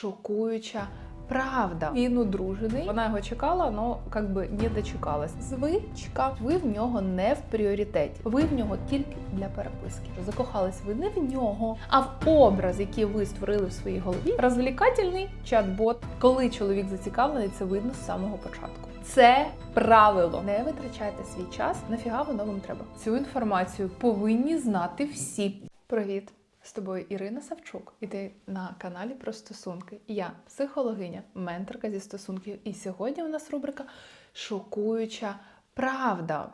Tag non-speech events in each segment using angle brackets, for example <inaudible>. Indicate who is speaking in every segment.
Speaker 1: шокуюча правда. Він одружений. Вона його чекала, але как би не дочекалась. Звичка, ви в нього не в пріоритеті. Ви в нього тільки для переписки. Закохались ви не в нього, а в образ, який ви створили в своїй голові. Розвлікательний чат-бот. Коли чоловік зацікавлений, це видно з самого початку. Це правило. Не витрачайте свій час. Нафіга воно вам треба. Цю інформацію повинні знати всі. Привіт! З тобою Ірина Савчук, і ти на каналі про стосунки. Я психологиня, менторка зі стосунків. І сьогодні у нас рубрика Шокуюча правда.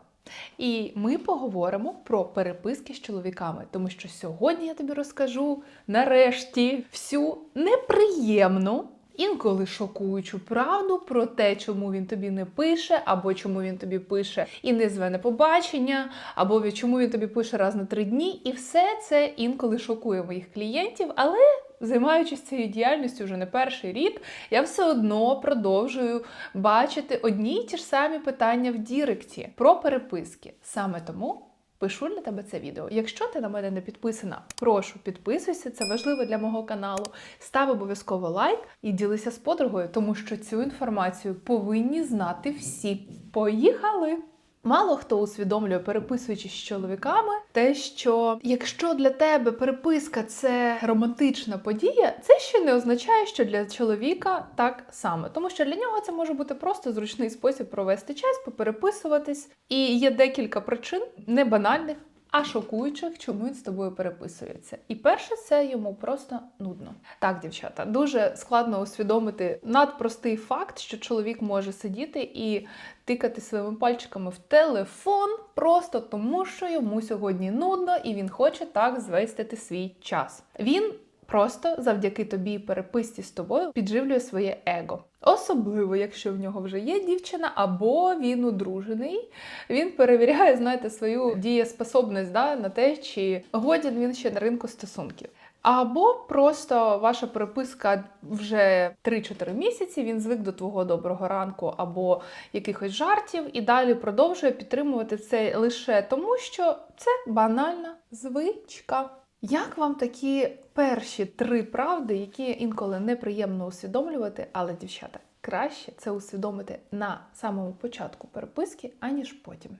Speaker 1: І ми поговоримо про переписки з чоловіками, тому що сьогодні я тобі розкажу нарешті всю неприємну. Інколи шокуючу правду про те, чому він тобі не пише, або чому він тобі пише і не зве на побачення, або чому він тобі пише раз на три дні. І все це інколи шокує моїх клієнтів, але займаючись цією діяльністю вже не перший рік, я все одно продовжую бачити одні й ті ж самі питання в Діректі про переписки. Саме тому. Пишу для тебе це відео. Якщо ти на мене не підписана, прошу підписуйся, це важливо для мого каналу. Став обов'язково лайк і ділися з подругою, тому що цю інформацію повинні знати всі. Поїхали! Мало хто усвідомлює, переписуючись з чоловіками, те, що якщо для тебе переписка це романтична подія, це ще не означає, що для чоловіка так само, тому що для нього це може бути просто зручний спосіб провести час, попереписуватись. І є декілька причин, не банальних, а шокуючих, чому він з тобою переписується. І перше, це йому просто нудно. Так, дівчата, дуже складно усвідомити надпростий факт, що чоловік може сидіти і тикати своїми пальчиками в телефон просто тому, що йому сьогодні нудно і він хоче так звестити свій час. Він просто завдяки тобі переписці з тобою підживлює своє его. Особливо, якщо в нього вже є дівчина, або він одружений, він перевіряє, знаєте, свою дієспособність да, на те, чи годен він ще на ринку стосунків. Або просто ваша переписка вже 3-4 місяці, він звик до твого доброго ранку або якихось жартів, і далі продовжує підтримувати це лише тому, що це банальна звичка. Як вам такі перші три правди, які інколи неприємно усвідомлювати, але дівчата, краще це усвідомити на самому початку переписки, аніж потім.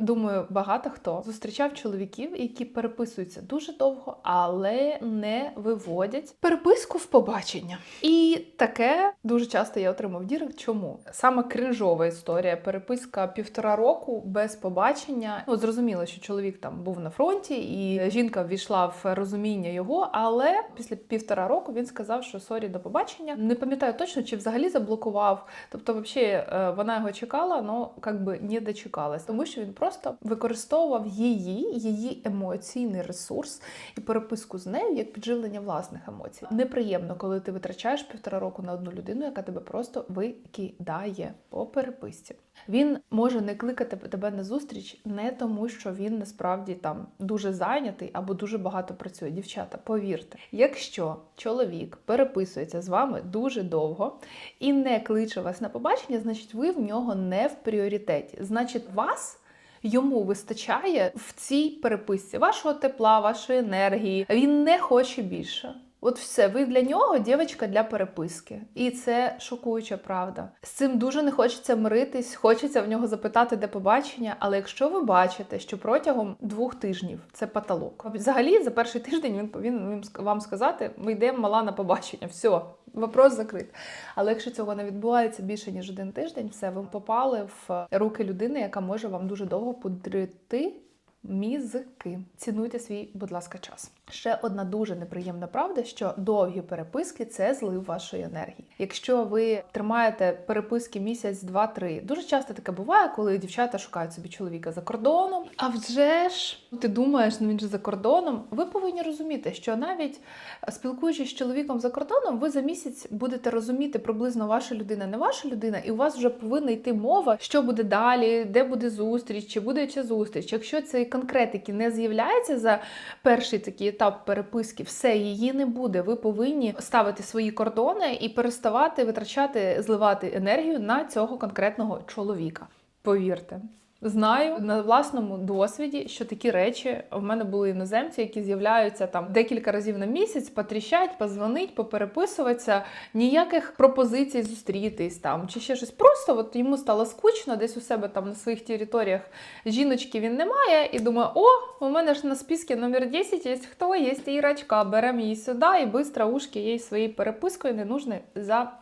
Speaker 1: Думаю, багато хто зустрічав чоловіків, які переписуються дуже довго, але не виводять переписку в побачення. І таке дуже часто я отримав дірек. Чому саме кринжова історія? Переписка півтора року без побачення. Ну зрозуміло, що чоловік там був на фронті, і жінка ввійшла в розуміння його. Але після півтора року він сказав, що сорі до побачення. Не пам'ятаю точно, чи взагалі заблокував. Тобто, взагалі, вона його чекала, але як би не дочекалась, тому що він просто використовував її, її емоційний ресурс і переписку з нею як підживлення власних емоцій. Неприємно, коли ти витрачаєш півтора року на одну людину, яка тебе просто викидає по переписці. Він може не кликати тебе на зустріч не тому, що він насправді там дуже зайнятий або дуже багато працює. Дівчата, повірте, якщо чоловік переписується з вами дуже довго і не кличе вас на побачення, значить ви в нього не в пріоритеті. Значить, вас. Йому вистачає в цій переписці вашого тепла, вашої енергії. Він не хоче більше. От все, ви для нього дівчинка для переписки. І це шокуюча правда. З цим дуже не хочеться миритись, хочеться в нього запитати, де побачення. Але якщо ви бачите, що протягом двох тижнів це потолок, взагалі за перший тиждень він повинен вам сказати: ми йдемо мала на побачення. Все, вопрос закрит. Але якщо цього не відбувається більше ніж один тиждень, все ви попали в руки людини, яка може вам дуже довго пудрити мізки. Цінуйте свій, будь ласка, час. Ще одна дуже неприємна правда, що довгі переписки це злив вашої енергії. Якщо ви тримаєте переписки місяць, два-три, дуже часто таке буває, коли дівчата шукають собі чоловіка за кордоном. А вже ж ти думаєш, ну він же за кордоном. Ви повинні розуміти, що навіть спілкуючись з чоловіком за кордоном, ви за місяць будете розуміти приблизно ваша людина, не ваша людина, і у вас вже повинна йти мова, що буде далі, де буде зустріч, чи буде ця зустріч. Якщо цієї конкретики не з'являється за перший такий етап переписки, все її не буде. Ви повинні ставити свої кордони і переставати витрачати, зливати енергію на цього конкретного чоловіка. Повірте. Знаю на власному досвіді, що такі речі в мене були іноземці, які з'являються там декілька разів на місяць, потріщать, позвонить, попереписуватися. Ніяких пропозицій зустрітись там чи ще щось. Просто от йому стало скучно, десь у себе там на своїх територіях жіночки він немає, і думає, о, у мене ж на списку номер 10 є хто, є Ірочка, беремо її сюди і бистро ушки їй своєю перепискою не нужно за.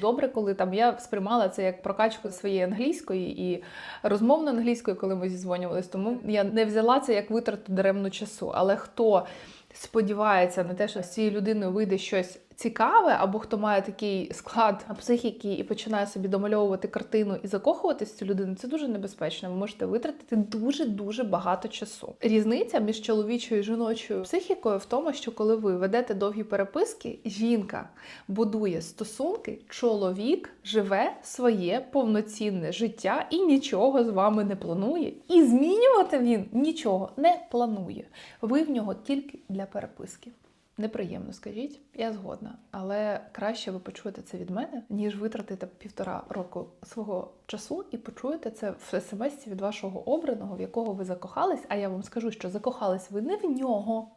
Speaker 1: Добре, коли там я сприймала це як прокачку своєї англійської і розмовно англійської, коли ми зізвонювались, тому я не взяла це як витрату даремну часу. Але хто сподівається на те, що з цією людиною вийде щось цікаве, або хто має такий склад психіки і починає собі домальовувати картину і закохуватись цю людину, це дуже небезпечно. Ви можете витратити дуже дуже багато часу. Різниця між чоловічою і жіночою психікою в тому, що коли ви ведете довгі переписки, жінка будує стосунки, чоловік живе своє повноцінне життя і нічого з вами не планує. І змінювати він нічого не планує. Ви в нього тільки для переписки. Неприємно, скажіть, я згодна, але краще ви почуєте це від мене, ніж витратите півтора року свого часу і почуєте це в смс від вашого обраного, в якого ви закохались. А я вам скажу, що закохались ви не в нього,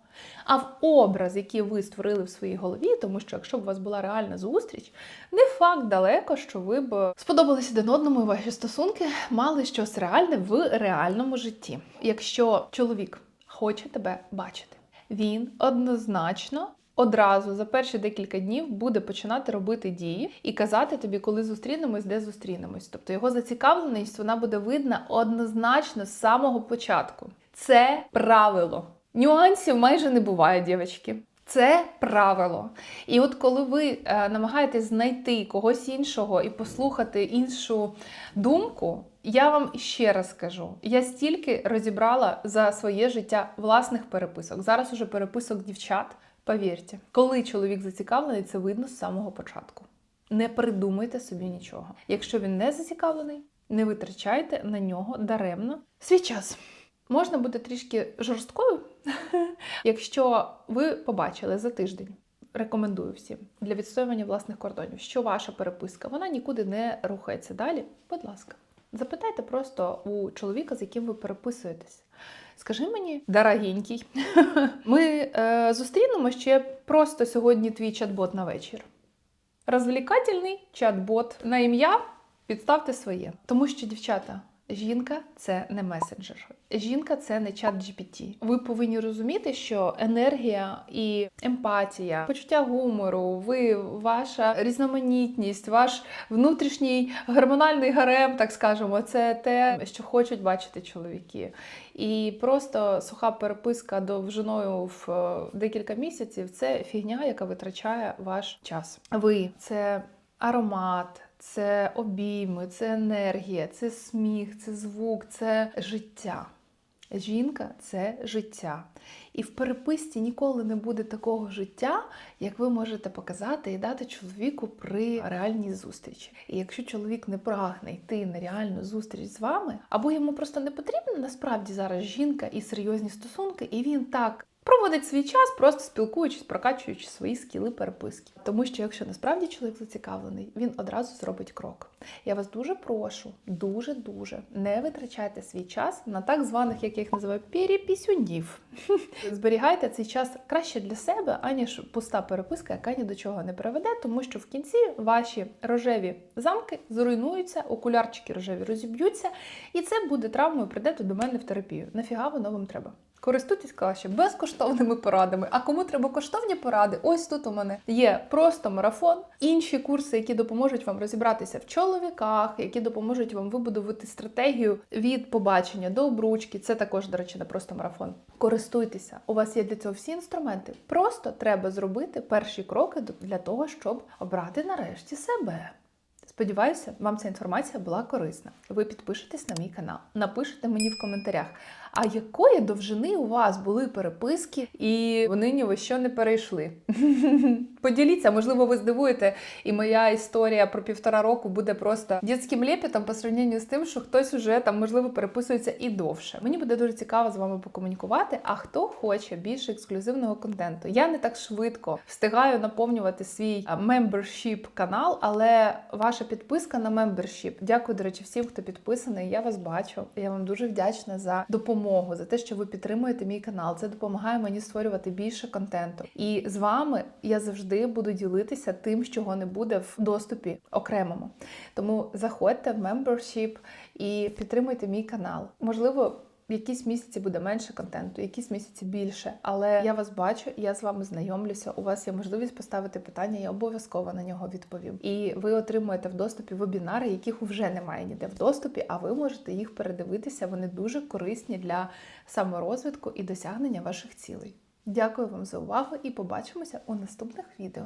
Speaker 1: а в образ, який ви створили в своїй голові. Тому що якщо б у вас була реальна зустріч, не факт далеко, що ви б сподобались один одному, і ваші стосунки мали щось реальне в реальному житті. Якщо чоловік хоче тебе бачити він однозначно одразу за перші декілька днів буде починати робити дії і казати тобі, коли зустрінемось, де зустрінемось. Тобто його зацікавленість вона буде видна однозначно з самого початку. Це правило. Нюансів майже не буває, дівчатки. Це правило. І от коли ви е, намагаєтесь знайти когось іншого і послухати іншу думку, я вам ще раз скажу: я стільки розібрала за своє життя власних переписок. Зараз уже переписок дівчат. Повірте, коли чоловік зацікавлений, це видно з самого початку. Не придумайте собі нічого. Якщо він не зацікавлений, не витрачайте на нього даремно свій час. Можна бути трішки жорсткою, <laughs> якщо ви побачили за тиждень. Рекомендую всім для відстоювання власних кордонів, що ваша переписка вона нікуди не рухається далі. Будь ласка, запитайте просто у чоловіка, з яким ви переписуєтесь. Скажи мені, дорогенький, <laughs> ми е, зустрінемо ще просто сьогодні твій чат-бот на вечір. Розвлікательний чат-бот на ім'я підставте своє. Тому що, дівчата, жінка це не месенджер. Жінка це не чат GPT. Ви повинні розуміти, що енергія і емпатія, почуття гумору, ви, ваша різноманітність, ваш внутрішній гормональний гарем, так скажемо, це те, що хочуть бачити чоловіки. І просто суха переписка довжиною в е, декілька місяців це фігня, яка витрачає ваш час. Ви це аромат. Це обійми, це енергія, це сміх, це звук, це життя. Жінка це життя. І в переписці ніколи не буде такого життя, як ви можете показати і дати чоловіку при реальній зустрічі. І якщо чоловік не прагне йти на реальну зустріч з вами, або йому просто не потрібна насправді зараз жінка і серйозні стосунки, і він так. Проводить свій час, просто спілкуючись, прокачуючи свої скіли переписки. Тому що, якщо насправді чоловік зацікавлений, він одразу зробить крок. Я вас дуже прошу, дуже дуже не витрачайте свій час на так званих, як я їх називаю, перепісюнів. <laughs> Зберігайте цей час краще для себе, аніж пуста переписка, яка ні до чого не приведе, тому що в кінці ваші рожеві замки зруйнуються, окулярчики рожеві розіб'ються, і це буде травмою. Прийдете до мене в терапію. Нафіга воно вам треба? Користуйтесь краще безкоштовними порадами. А кому треба коштовні поради? Ось тут у мене є просто марафон, інші курси, які допоможуть вам розібратися в чоловіках, які допоможуть вам вибудувати стратегію від побачення до обручки. Це також, до речі, не просто марафон. Користуйтеся, у вас є для цього всі інструменти. Просто треба зробити перші кроки для того, щоб обрати нарешті себе. Сподіваюся, вам ця інформація була корисна. Ви підпишетесь на мій канал, напишете мені в коментарях. А якої довжини у вас були переписки, і вони ні во що не перейшли. <laughs> Поділіться, можливо, ви здивуєте, і моя історія про півтора року буде просто дітським лепетом по сравненню з тим, що хтось уже там можливо переписується і довше. Мені буде дуже цікаво з вами покомунікувати. А хто хоче більше ексклюзивного контенту? Я не так швидко встигаю наповнювати свій а, membership канал, але ваша підписка на membership. Дякую, до речі, всім, хто підписаний. Я вас бачу. Я вам дуже вдячна за допомогу, за те, що ви підтримуєте мій канал. Це допомагає мені створювати більше контенту. І з вами я завжди буду ділитися тим, чого не буде в доступі окремому. Тому заходьте в membership і підтримуйте мій канал. Можливо. Якісь місяці буде менше контенту, якісь місяці більше. Але я вас бачу, я з вами знайомлюся. У вас є можливість поставити питання, я обов'язково на нього відповім. І ви отримуєте в доступі вебінари, яких вже немає ніде в доступі, а ви можете їх передивитися. Вони дуже корисні для саморозвитку і досягнення ваших цілей. Дякую вам за увагу і побачимося у наступних відео.